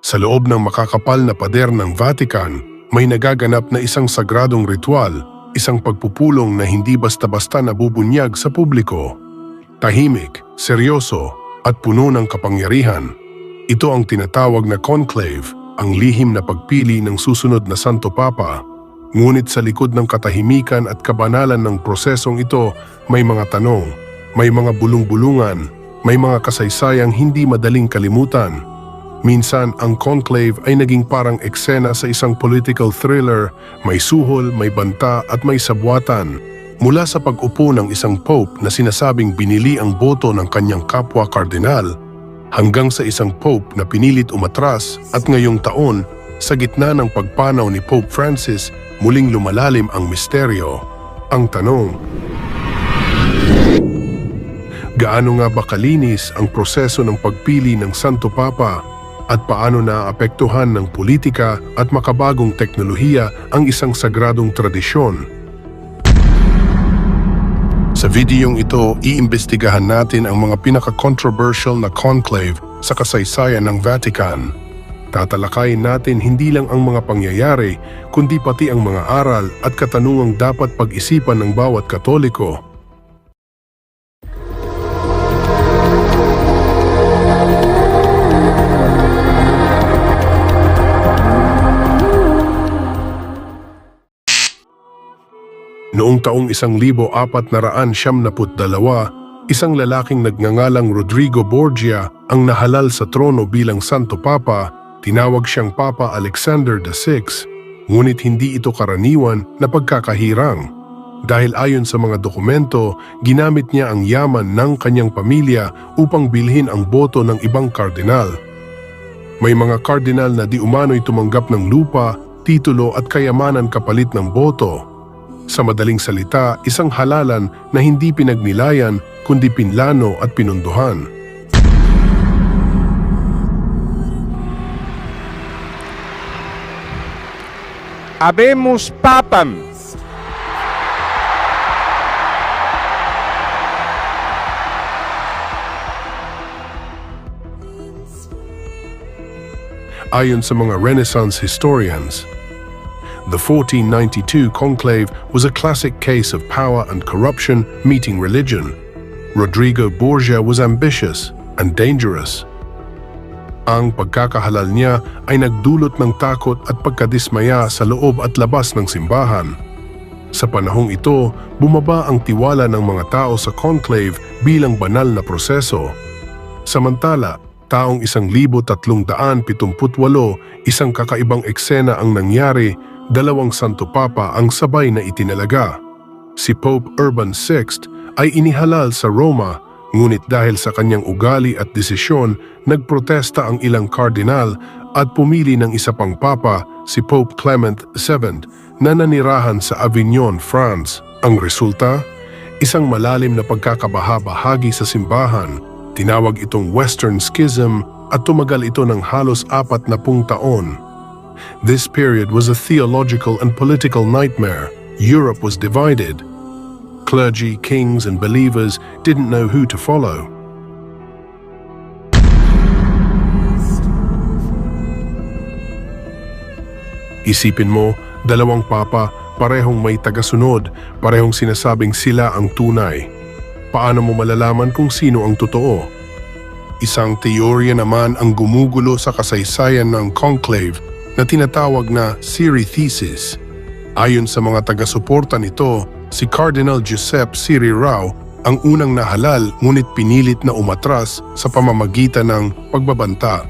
Sa loob ng makakapal na pader ng Vatican, may nagaganap na isang sagradong ritual, isang pagpupulong na hindi basta-basta nabubunyag sa publiko. Tahimik, seryoso, at puno ng kapangyarihan. Ito ang tinatawag na conclave, ang lihim na pagpili ng susunod na Santo Papa. Ngunit sa likod ng katahimikan at kabanalan ng prosesong ito, may mga tanong, may mga bulong-bulungan, may mga kasaysayang hindi madaling kalimutan. Minsan, ang conclave ay naging parang eksena sa isang political thriller, may suhol, may banta at may sabwatan. Mula sa pag-upo ng isang pope na sinasabing binili ang boto ng kanyang kapwa kardinal, hanggang sa isang pope na pinilit umatras at ngayong taon, sa gitna ng pagpanaw ni Pope Francis, muling lumalalim ang misteryo. Ang tanong, gaano nga ba kalinis ang proseso ng pagpili ng Santo Papa at paano naapektuhan ng politika at makabagong teknolohiya ang isang sagradong tradisyon. Sa videong ito, iimbestigahan natin ang mga pinaka-controversial na conclave sa kasaysayan ng Vatican. Tatalakayin natin hindi lang ang mga pangyayari, kundi pati ang mga aral at katanungang dapat pag-isipan ng bawat katoliko. Noong taong isang libo apat na raan siyam naput dalawa, isang lalaking nagngangalang Rodrigo Borgia ang nahalal sa trono bilang Santo Papa, tinawag siyang Papa Alexander VI, ngunit hindi ito karaniwan na pagkakahirang. Dahil ayon sa mga dokumento, ginamit niya ang yaman ng kanyang pamilya upang bilhin ang boto ng ibang kardinal. May mga kardinal na di umano'y tumanggap ng lupa, titulo at kayamanan kapalit ng boto. Sa madaling salita, isang halalan na hindi pinagnilayan kundi pinlano at pinunduhan. Habemus Papam. Ayon sa mga Renaissance historians, the 1492 conclave was a classic case of power and corruption meeting religion. Rodrigo Borgia was ambitious and dangerous. Ang pagkakahalal niya ay nagdulot ng takot at pagkadismaya sa loob at labas ng simbahan. Sa panahong ito, bumaba ang tiwala ng mga tao sa conclave bilang banal na proseso. Samantala, taong 1378, isang kakaibang eksena ang nangyari, dalawang Santo Papa ang sabay na itinalaga. Si Pope Urban VI ay inihalal sa Roma, ngunit dahil sa kanyang ugali at desisyon, nagprotesta ang ilang kardinal at pumili ng isa pang papa, si Pope Clement VII, na nanirahan sa Avignon, France. Ang resulta? Isang malalim na pagkakabaha-bahagi sa simbahan. Tinawag itong Western Schism at tumagal ito ng halos apat na pung taon. This period was a theological and political nightmare. Europe was divided. Clergy, kings, and believers didn't know who to follow. Isipin mo, dalawang papa, parehong may tagasunod, parehong sinasabing sila ang tunay. Paano mo malalaman kung sino ang totoo? Isang teorya naman ang gumugulo sa kasaysayan ng conclave na tinatawag na Siri Thesis. Ayon sa mga taga-suporta nito, si Cardinal Giuseppe Siri Rao ang unang nahalal ngunit pinilit na umatras sa pamamagitan ng pagbabanta.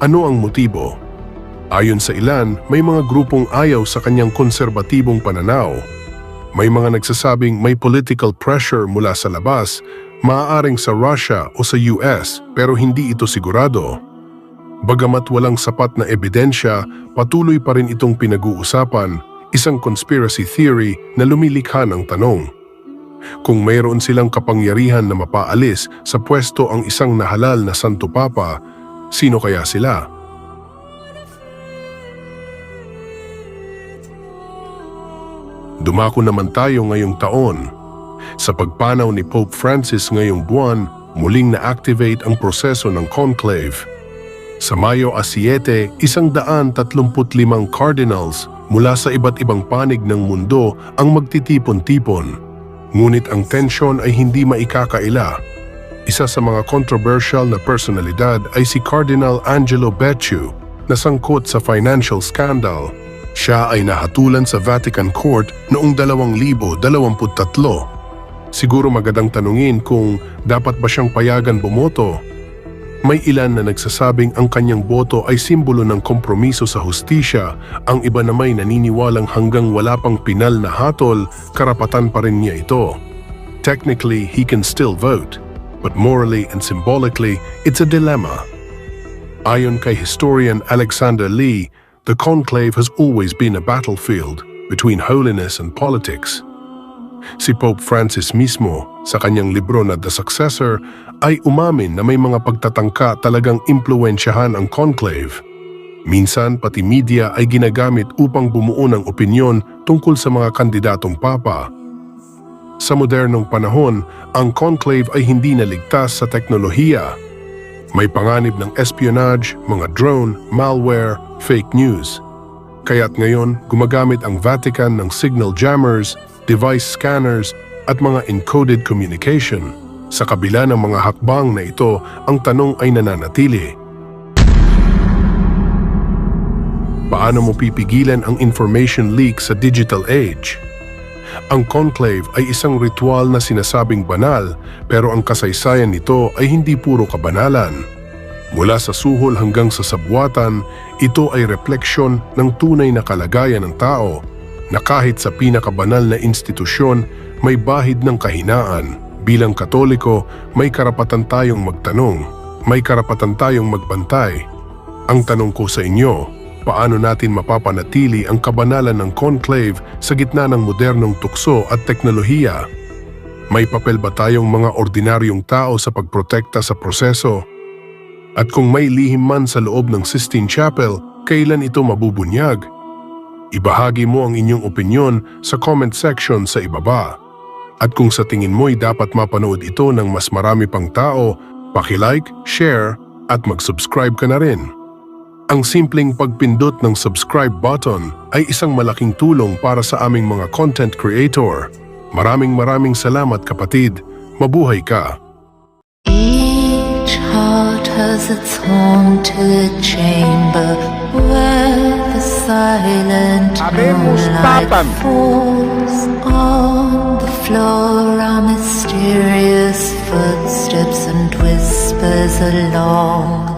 Ano ang motibo? Ayon sa ilan, may mga grupong ayaw sa kanyang konserbatibong pananaw. May mga nagsasabing may political pressure mula sa labas, maaaring sa Russia o sa US pero hindi ito sigurado. Bagamat walang sapat na ebidensya, patuloy pa rin itong pinag-uusapan, isang conspiracy theory na lumilikha ng tanong. Kung mayroon silang kapangyarihan na mapaalis sa pwesto ang isang nahalal na Santo Papa, sino kaya sila? Dumako naman tayo ngayong taon. Sa pagpanaw ni Pope Francis ngayong buwan, muling na-activate ang proseso ng conclave. Sa Mayo a 7, isang daan tatlumput limang cardinals mula sa iba't ibang panig ng mundo ang magtitipon-tipon. Ngunit ang tensyon ay hindi maikakaila. Isa sa mga controversial na personalidad ay si Cardinal Angelo Becciu na sangkot sa financial scandal. Siya ay nahatulan sa Vatican Court noong 2023. Siguro magandang tanungin kung dapat ba siyang payagan bumoto. May ilan na nagsasabing ang kanyang boto ay simbolo ng kompromiso sa hustisya, ang iba na may naniniwalang hanggang wala pang pinal na hatol, karapatan pa rin niya ito. Technically, he can still vote, but morally and symbolically, it's a dilemma. Ayon kay historian Alexander Lee, the conclave has always been a battlefield between holiness and politics. Si Pope Francis mismo, sa kanyang libro na The Successor, ay umamin na may mga pagtatangka talagang impluensyahan ang conclave. Minsan, pati media ay ginagamit upang bumuo ng opinyon tungkol sa mga kandidatong papa. Sa modernong panahon, ang conclave ay hindi naligtas sa teknolohiya. May panganib ng espionage, mga drone, malware, fake news. Kaya't ngayon, gumagamit ang Vatican ng signal jammers, device scanners, at mga encoded communication. Sa kabila ng mga hakbang na ito, ang tanong ay nananatili. Paano mo pipigilan ang information leak sa digital age? Ang conclave ay isang ritual na sinasabing banal pero ang kasaysayan nito ay hindi puro kabanalan. Mula sa suhol hanggang sa sabwatan, ito ay refleksyon ng tunay na kalagayan ng tao na kahit sa pinakabanal na institusyon may bahid ng kahinaan. Bilang katoliko, may karapatan tayong magtanong, may karapatan tayong magbantay. Ang tanong ko sa inyo, paano natin mapapanatili ang kabanalan ng conclave sa gitna ng modernong tukso at teknolohiya? May papel ba tayong mga ordinaryong tao sa pagprotekta sa proseso? At kung may lihim man sa loob ng Sistine Chapel, kailan ito mabubunyag? Ibahagi mo ang inyong opinyon sa comment section sa ibaba. At kung sa tingin mo'y dapat mapanood ito ng mas marami pang tao, paki-like, share, at mag-subscribe ka na rin. Ang simpleng pagpindot ng subscribe button ay isang malaking tulong para sa aming mga content creator. Maraming maraming salamat kapatid. Mabuhay ka! Each heart has its haunted chamber where the silent moonlight falls on the floor are mysterious footsteps and whispers along